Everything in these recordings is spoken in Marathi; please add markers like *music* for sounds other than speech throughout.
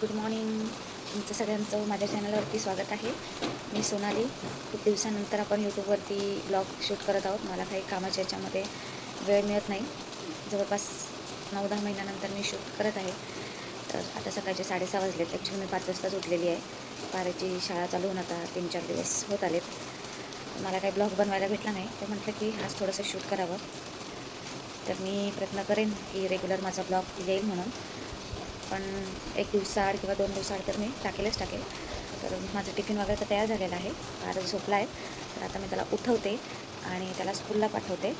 गुड मॉर्निंग तुमचं सगळ्यांचं माझ्या चॅनलवरती स्वागत आहे. मी सोनाली. खूप दिवसानंतर आपण यूट्यूबवरती ब्लॉग शूट करत आहोत. मला काही कामाच्या याच्यामध्ये वेळ मिळत नाही. जवळपास नऊ दहा महिन्यानंतर मी शूट करत आहे. तर आता सकाळचे साडेसहा वाजलेत. ॲक्च्युली मी पाच वाजताच उठलेली आहे. पाराची शाळा चालू होऊन आता तीन चार दिवस होत आलेत. मला काही ब्लॉग बनवायला भेटला नाही. तर म्हटलं की आज थोडंसं शूट करावं. तर मी प्रयत्न करेन की रेग्युलर माझा ब्लॉग येईल म्हणून. पण एक दिवसाआड किंवा दोन दिवसाआड तर मी टाकेलच टाकेल. तर माझं टिफिन वगैरे तर तयार झालेलं आहे. आज झोपला आहे. तर आता मी त्याला उठवते आणि त्याला स्कूलला पाठवते.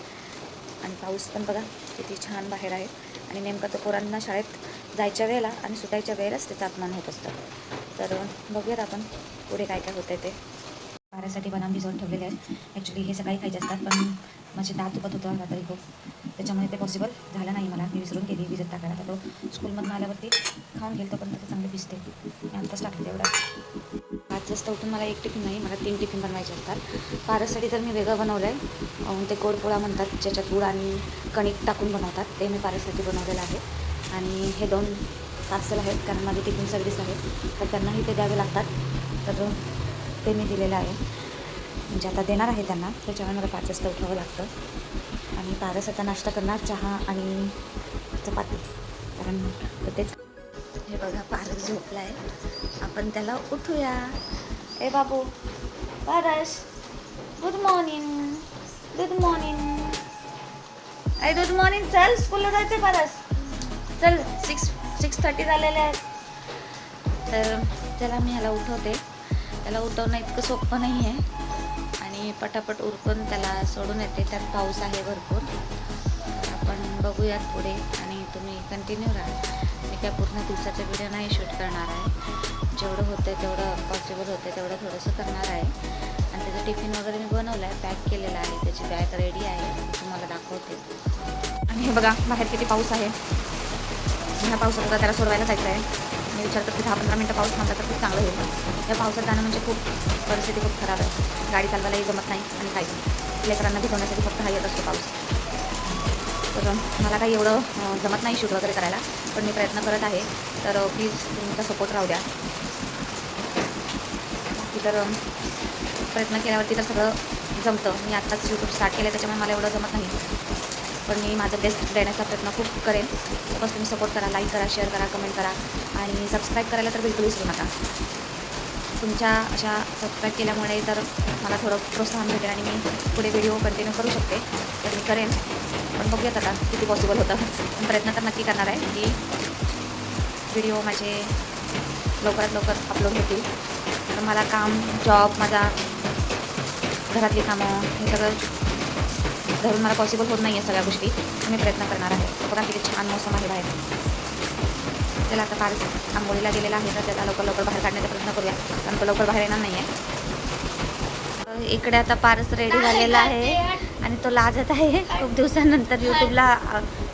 आणि पाऊस पण बघा किती छान बाहेर आहे. आणि नेमकं तर पोरांना शाळेत जायच्या वेळेला आणि सुटायच्या वेळेलाच त्याचं आगमन होत असतं. तर बघूयात आपण पुढे काय काय होतं ते. पाऱ्यासाठी बदाम भिजवून ठेवलेले आहेत. ॲक्च्युली हे सकाळी खायचे असतात पण माझे दात दुखत होतं रात्री खूप. त्याच्यामुळे ते पॉसिबल झालं नाही मला. मी विसरून गेली भिजत टाकायला. तर तो स्कूलमधून आल्यावरती खाऊन गेलं पण ते चांगले भिजते मी आत्ताच टाकते एवढा पाच वाजता उठून मला एक टिफिन नाही मला तीन टिफिन बनवायचे असतात. पारससाठी तर मी वेगळं बनवलं आहे ते गोडपोळा म्हणतात ज्याच्यात गुळ आणि कणिक टाकून बनवतात. ते मी पारससाठी बनवलेलं आहे. आणि हे दोन पार्सल आहेत कारण माझे टिफिन सर्विस आहे. तर त्यांनाही ते द्यावे लागतात. तर ते मी दिलेलं आहे. म्हणजे आता देणार आहे त्यांना त्याच्यामुळे मला पाच वाजता उठावं लागतं. आणि पारस आता नाश्ता करणार चहा आणि चपाती. कारण तेच. हे बघा पारस झोपला आहे आपण त्याला उठूया. ए बाबू Paras good morning good morning अरे गुड मॉर्निंग चल स्कूलला जायचं पारस. चल सिक्स सिक्स थर्टी झालेले आहेत. तर त्याला मी ह्याला उठवते. त्याला उठवणं इतकं सोपं नाही आहे आणि पटापट उरकून त्याला सोडून येते. त्यात पाऊस आहे भरपूर. आपण बघूयात पुढे आणि तुम्ही कंटिन्यू राहा. मी काय पूर्ण दिवसाचा व्हिडिओ नाही शूट करणार आहे. जेवढं होतं तेवढं पॉसिबल होतं तेवढं थोडंसं करणार आहे. आणि त्याचं टिफिन वगैरे मी बनवलं आहे पॅक केलेलं आहे. त्याची बॅग रेडी आहे. तुम्हाला दाखवते. आणि हे बघा बाहेर किती पाऊस आहे. ह्या पावसात आता त्याला सोडवायला जायचं आहे मी विचार करते दहा पंधरा मिनटं पाऊस थांबला तर खूप चांगलं होईल. या पावसात जाणं म्हणजे खूप परिस्थिती खूप खराब आहे. गाडी चालवायलाही जमत नाही आणि काही नाही. लेकरांना भिजवण्यासाठी फक्त हा येत असतो पाऊस. तर मला काही एवढं जमत नाही शूट वगैरे करायला पण मी प्रयत्न करत आहे. तर प्लीज तुमचा सपोर्ट राहू द्या. तर प्रयत्न केल्यावरती तर सगळं जमतं. मी आत्ताच यूट्यूब स्टार्ट केलं त्याच्यामुळे मला एवढं जमत नाही. पण मी माझं बेस्ट देण्याचा प्रयत्न खूप करेन. बस तुम्ही सपोर्ट करा लाईक करा शेअर करा कमेंट करा. आणि सबस्क्राईब करायला तर बिलकुल विसरू नका. तुमच्या अशा सबस्क्राईब केल्यामुळे तर मला थोडं प्रोत्साहन भेटेल आणि मी पुढे व्हिडिओ कंटिन्यू करू शकते. तर मी करेन. पण बघूयात आता किती पॉसिबल होतं. पण प्रयत्न तर नक्की करणार आहे की व्हिडिओ माझे लवकरात लवकर अपलोड होतील. तर मला काम जॉब माझा घरातली कामं हे सगळं धरून मला पॉसिबल होत नाही आहे सगळ्या गोष्टी. मी प्रयत्न करणार आहे. बघा किती छान मोसम आहे बाहेर. त्याला आता फार आंघोळीला गेलेला आहे तर त्याला लवकर लवकर बाहेर काढण्याचा प्रयत्न करूया. कारण तो लवकर बाहेर येणार नाही आहे इकडे आता पारस रेडी झालेला आहे आणि तो लाजत आहे. खूप दिवसानंतर यूट्यूबला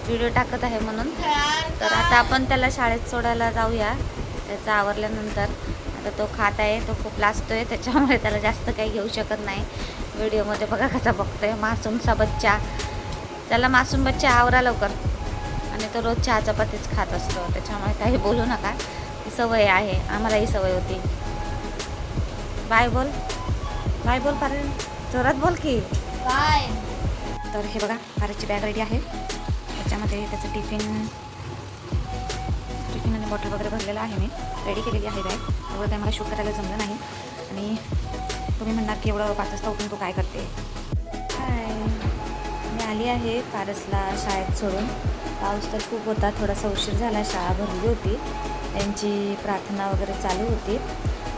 व्हिडिओ टाकत आहे म्हणून. तर आता आपण त्याला शाळेत सोडायला जाऊया. त्याचं आवरल्यानंतर आता तो खात आहे तो खूप लाजतोय. त्याच्यामुळे त्याला जास्त काही घेऊ शकत नाही. व्हिडिओमध्ये बघा कसा बघतोय मासूमचा बच्चा. त्याला मासूम बच्चा आवरा लवकर. आणि तो रोज चहा चपातीच खात असतो. त्याच्यामुळे काही बोलू नका. ही सवय आहे. आम्हालाही सवय होती. बाय बोल. बाय बोल पारे. जोरात बोल की. बाय. तर हे बघा पारेची बॅग रेडी आहे. त्याच्यामध्ये त्याचं टिफिन टिफिन आणि बॉटल वगैरे भरलेलं आहे मी. रेडी केलेली आहे बॅग एवढं काही मला शूट करायला जमलं नाही. आणि तुम्ही म्हणणार की एवढं पाच वाजता उठून तू काय करते? हाय. मी आली आहे पारसला शाळेत सोडून. पाऊस तर खूप होता. थोडासा उशीर झाला. शाळा भरली होती. त्यांची प्रार्थना वगैरे चालू होती.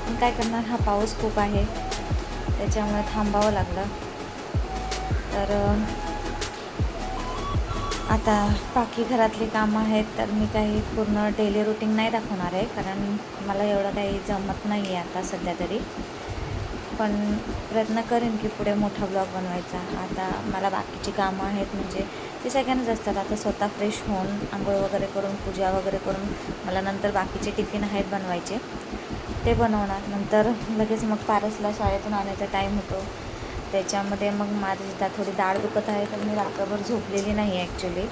पण काय करणार? हा पाऊस खूप आहे. त्याच्यामुळे थांबावं लागलं. तर आता बाकी घरातली कामं आहेत. तर मी काही पूर्ण डेली रुटीन नाही दाखवणार आहे. कारण मला एवढं काही जमत नाही आहे आता सध्या तरी. पण प्रयत्न करेन की पुढे मोठा ब्लॉग बनवायचा. आता मला बाकीची कामं आहेत. म्हणजे ते सगळ्यांनाच असतात. आता स्वतः फ्रेश होऊन आंघोळ वगैरे करून पूजा वगैरे करून मला नंतर बाकीचे टिफिन आहेत बनवायचे. ते बनवणार. नंतर लगेच मग पारसला शाळेतून आणायचा टाईम होतो. त्याच्यामध्ये मग माझी दा थोडी दाढ दुखत आहे तर मी रात्रभर झोपलेली नाही ॲक्च्युली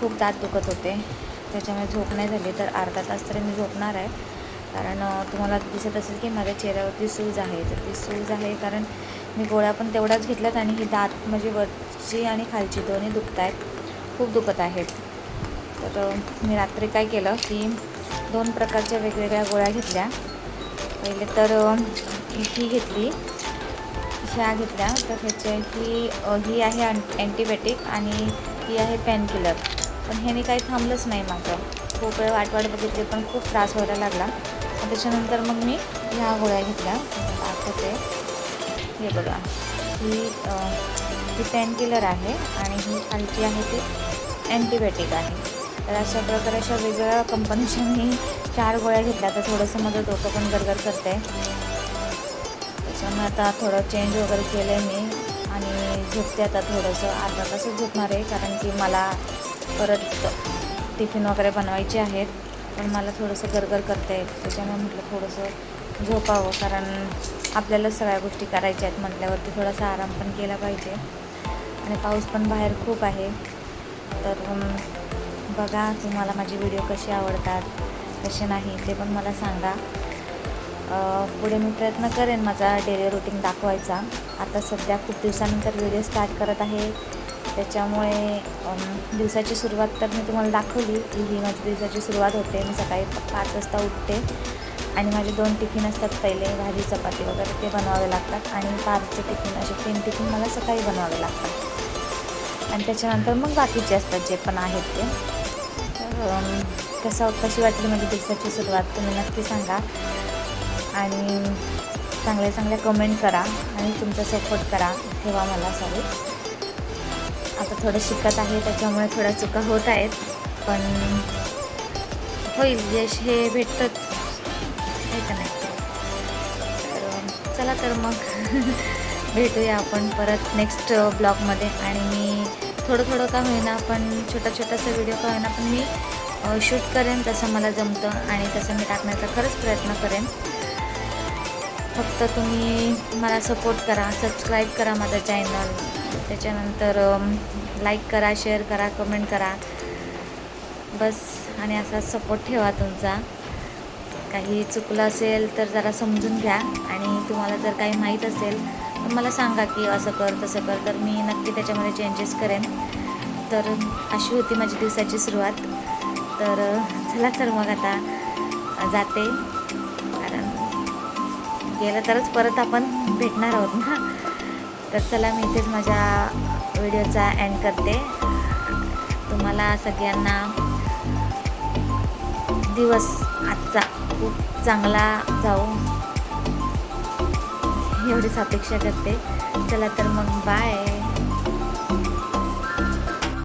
खूप दात दुखत होते. त्याच्यामुळे झोप नाही झाली तर अर्धा तास तरी मी झोपणार आहे. कारण तुम्हाला दिसत असेल की माझ्या चेहऱ्यावरती सूज आहे. तर ती सूज आहे कारण मी गोळ्या पण तेवढ्याच घेतल्यात आणि ही दात म्हणजे वरची आणि खालची दोन्ही दुखत आहेत खूप दुखत आहेत. तर मी रात्री काय केलं की दोन प्रकारच्या वेगवेगळ्या गोळ्या घेतल्या. पहिले तर ही घेतली. ह्या घेतल्या. तर ह्याचे ही ही आहे अँटीबायोटिक आणि ही आहे पेनकिलर पण ह्याने काही थांबलंच नाही माझं. खूप वेळ वाट वाट बघितली पण खूप त्रास व्हायला लागला. त्याच्यानंतर मग मी ह्या गोळ्या घेतल्या. दाखवते हे बघा. ही अ, ही पेनकिलर आहे आणि ही खालची आहे ती अँटीबायोटिक आहे. तर अशा प्रकारे अशा वेगवेगळ्या कंपनीच्या मी चार गोळ्या घेतल्या. तर थोडंसं माझं डोकं पण गरगर करते. त्याच्यामुळे आता थोडं चेंज वगैरे केलं आहे मी आणि झोपते आता थोडंसं. अर्धा तासच झोपणार आहे कारण की मला परत टिफिन वगैरे बनवायचे आहेत. पण मला थोडंसं गरगर करते. त्याच्यामुळे म्हटलं थोडंसं झोपावं कारण आपल्याला सगळ्या गोष्टी करायच्या आहेत म्हटल्यावरती थोडासा आराम पण केला पाहिजे. आणि पाऊस पण बाहेर खूप आहे. तर बघा तुम्हाला माझे व्हिडिओ कसे आवडतात कसे नाही ते पण मला सांगा. पुढे मी प्रयत्न करेन माझा डेली रुटीन दाखवायचा. आता सध्या खूप दिवसानंतर व्हिडिओ स्टार्ट करत आहे. त्याच्यामुळे दिवसाची सुरुवात तर मी तुम्हाला दाखवली. की ही माझी दिवसाची सुरुवात होते. मी सकाळी पाच वाजता उठते. आणि माझे दोन टिफिन असतात पहिले भाजी चपाती वगैरे ते बनवावे लागतात आणि पारचे टिफिन असे तीन टिफिन मला सकाळी बनवावे लागतात. आणि त्याच्यानंतर मग बाकीचे असतात जे पण आहेत ते. तर कसं कशी वाटली माझी दिवसाची सुरुवात तुम्ही नक्की सांगा. आणि चांगल्या चांगल्या कमेंट करा आणि तुमचा सपोर्ट करा. ठेवा मला सॉरी आता थोडं शिकत आहे त्याच्यामुळे थोड्या चुका होत आहेत. पण होईल यश हे भेटतंच. आहे का नाही तर चला तर मग *laughs* भेटूया आपण परत नेक्स्ट ब्लॉगमध्ये आणि मी थोडं थोडं का होईना पण छोटा छोटासा व्हिडिओ का होईना पण मी शूट करेन तसं मला जमतं आणि तसं मी टाकण्याचा खरंच प्रयत्न करेन. फक्त तुम्ही मला सपोर्ट करा सबस्क्राईब करा माझं चॅनल त्याच्यानंतर लाईक करा शेअर करा कमेंट करा. बस आणि असा सपोर्ट ठेवा तुमचा. काही चुकलं असेल तर जरा समजून घ्या. आणि तुम्हाला जर काही माहीत असेल तर मला सांगा की असं कर तसं कर. तर मी नक्की त्याच्यामध्ये चेंजेस करेन. तर अशी होती माझी दिवसाची सुरुवात. तर चला तर मग आता जाते. कारण गेलं तरच परत आपण भेटणार आहोत ना. तर चला मी इथेच माझ्या व्हिडिओचा एंड करते. तुम्हाला सगळ्यांना दिवस आजचा खूप चांगला जाऊ एवढीच अपेक्षा करते. चला तर मग बाय